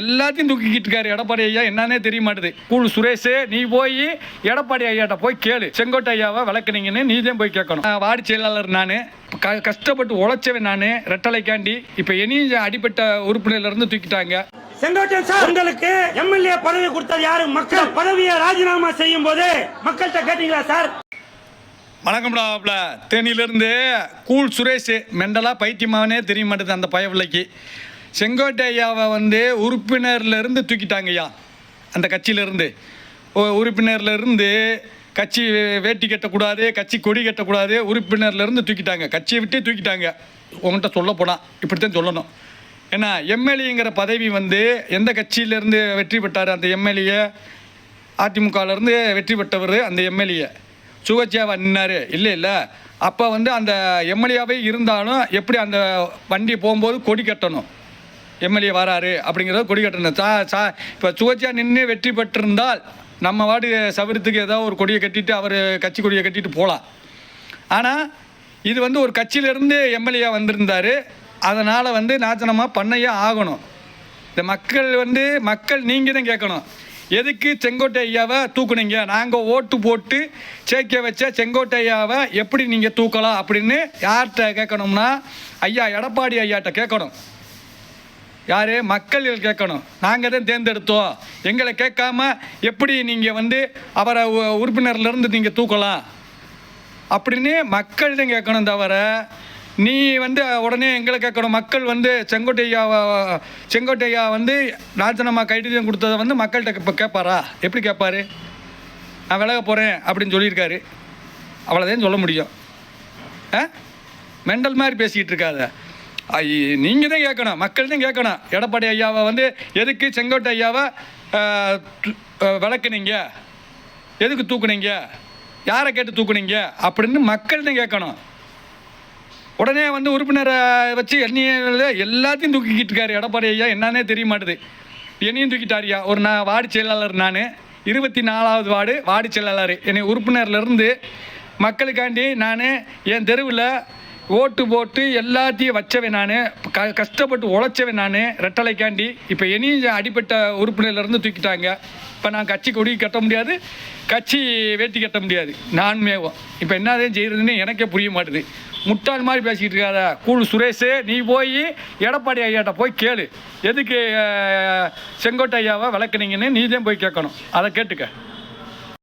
எல்லாத்தையும் தூக்கிக்கிட்டு இருக்காரு. எடப்பாடி ஐயா என்னன்னே தெரிய மாட்டுது. கூழ் சுரேஷ் நீ போய் எடப்பாடி ஐயாட்ட போய் கேளு. செங்கோட்டை ஐயாவை விளக்குனீங்கன்னு நீ தான் போய் கேட்கணும். நான் வார்டு செயலாளர் நான் க கஷ்டப்பட்டு உழைச்சவன் நான் ரெட்டலைக்காண்டி இப்போ இனி அடிப்பட்ட உறுப்பினர்ல இருந்து தூக்கிட்டாங்க. செங்கோட்டையன் சார் உங்களுக்கு எம்எல்ஏ பதவி கொடுத்தது யாரு? மக்கள் பதவியை ராஜினாமா செய்யும் போது மக்கள்கிட்ட கேட்டீங்களா சார்? வணக்கம்டாப்ல தேனியிலேருந்து கூல் சுரேஷ் மெண்டலா பைத்தியமாவனே தெரிய மாட்டேது அந்த பயவில்லைக்கு செங்கோட்டையாவை வந்து உறுப்பினர்லேருந்து தூக்கிட்டாங்கய்யா. அந்த கட்சியிலேருந்து. உறுப்பினர்லேருந்து கட்சி வேட்டி கட்டக்கூடாது கட்சி கொடி கட்டக்கூடாது உறுப்பினர்லேருந்து தூக்கிட்டாங்க. கட்சியை விட்டே தூக்கிட்டாங்க. உங்கள்கிட்ட சொல்ல போனால் இப்படித்தான் சொல்லணும். ஏன்னா எம்எல்ஏங்கிற பதவி வந்து எந்த கட்சியிலேருந்து வெற்றி பெற்றார் அந்த எம்எல்ஏ? அதிமுகலேருந்து வெற்றி பெற்றவர் அந்த எம்எல்ஏ. சுகச்சியாக நின்னார். இல்லை இல்லை. அப்போ வந்து அந்த எம்எல்ஏவே இருந்தாலும் எப்படி அந்த வண்டி போகும்போது கொடி கட்டணும்? எம்எல்ஏ வராரு அப்படிங்கிறத கொடி கட்டணும் சா சா இப்போ சுகச்சியா நின்று வெற்றி பெற்றிருந்தால் நம்ம வார்டு சவரத்துக்கு ஏதோ ஒரு கொடியை கட்டிட்டு அவர் கட்சி கொடியை கட்டிட்டு போகலாம் ஆனால் இது வந்து ஒரு கட்சியிலேருந்து எம்எல்ஏ வந்திருந்தார். அதனால் வந்து நாச்சனமாக பண்ணையே ஆகணும். இந்த மக்கள் வந்து மக்கள் நீங்கள் தான் கேட்கணும். எதுக்கு செங்கோட்டை ஐயாவை தூக்குனீங்க? நாங்கள் ஓட்டு போட்டு சேர்க்க வச்ச செங்கோட்டை ஐயாவை எப்படி நீங்கள் தூக்கலாம் அப்படின்னு யார்கிட்ட கேட்கணும்னா ஐயா எடப்பாடி ஐயாட்ட கேட்கணும். யார் மக்கள் கேட்கணும். நாங்கள் தான் தேர்ந்தெடுத்தோம். எங்களை கேட்காம எப்படி நீங்கள் வந்து அவரை உ- உறுப்பினர்லேருந்து நீங்கள் தூக்கலாம்? அப்படின்னு மக்கள் தான் கேட்கணும் தவிர நீ வந்து உடனே எங்களை கேட்கணும். மக்கள் வந்து செங்கோட்டையா செங்கோட்டையா வந்து ராஜினாமா கைது கொடுத்ததை வந்து மக்கள்கிட்ட இப்போ கேட்பாரா? எப்படி கேட்பாரு? நான் விலக போகிறேன் அப்படின்னு சொல்லியிருக்காரு. அவ்வளோதான் சொல்ல முடியும். ஆ? மெண்டல் மாதிரி பேசிக்கிட்டு இருக்காத. நீங்கள் தான் கேட்கணும் மக்கள் தான் கேட்கணும். எடப்பாடி ஐயாவை வந்து எதுக்கு செங்கோட்டை ஐயாவை விளக்குனீங்க? எதுக்கு தூக்குனீங்க? யாரை கேட்டு தூக்குனீங்க? அப்படின்னு மக்கள் தான் கேட்கணும். உடனே வந்து உறுப்பினரை வச்சு என்னைய எல்லாத்தையும் தூக்கிக்கிட்டு இருக்காரு எடப்பாடி ஐயா. என்னன்னே தெரிய மாட்டுது. என்னையும் தூக்கிட்டாரியா? ஒரு நான் வார்டு செயலாளர் நான். இருபத்தி நாலாவது வார்டு வார்டு செயலாளர். என்னை உறுப்பினர்லேருந்து மக்களுக்காண்டி நான் என் தெருவில் ஓட்டு போட்டு எல்லாத்தையும் வச்சவன் நான் க கஷ்டப்பட்டு உழைச்சவன் நான் ரெட்டலைக்காண்டி இப்போ இனி அடிப்பட்ட உறுப்பினர்லேருந்து தூக்கிட்டாங்க. இப்போ நான் கட்சி கொடி கட்ட முடியாது கட்சி வேட்டி கட்ட முடியாது. நான் இப்போ என்னதான் செய்கிறதுன்னு எனக்கே புரிய மாட்டுது. முட்டாள் மாதிரி பேசிக்கிட்டு இருக்காத. கூழ் சுரேஷு நீ போய் எடப்பாடி ஐயாட்ட போய் கேளு. எதுக்கு செங்கோட்டை ஐயாவை விளக்குனீங்கன்னு நீ தான் போய் கேட்கணும். அதை கேட்டுக்க.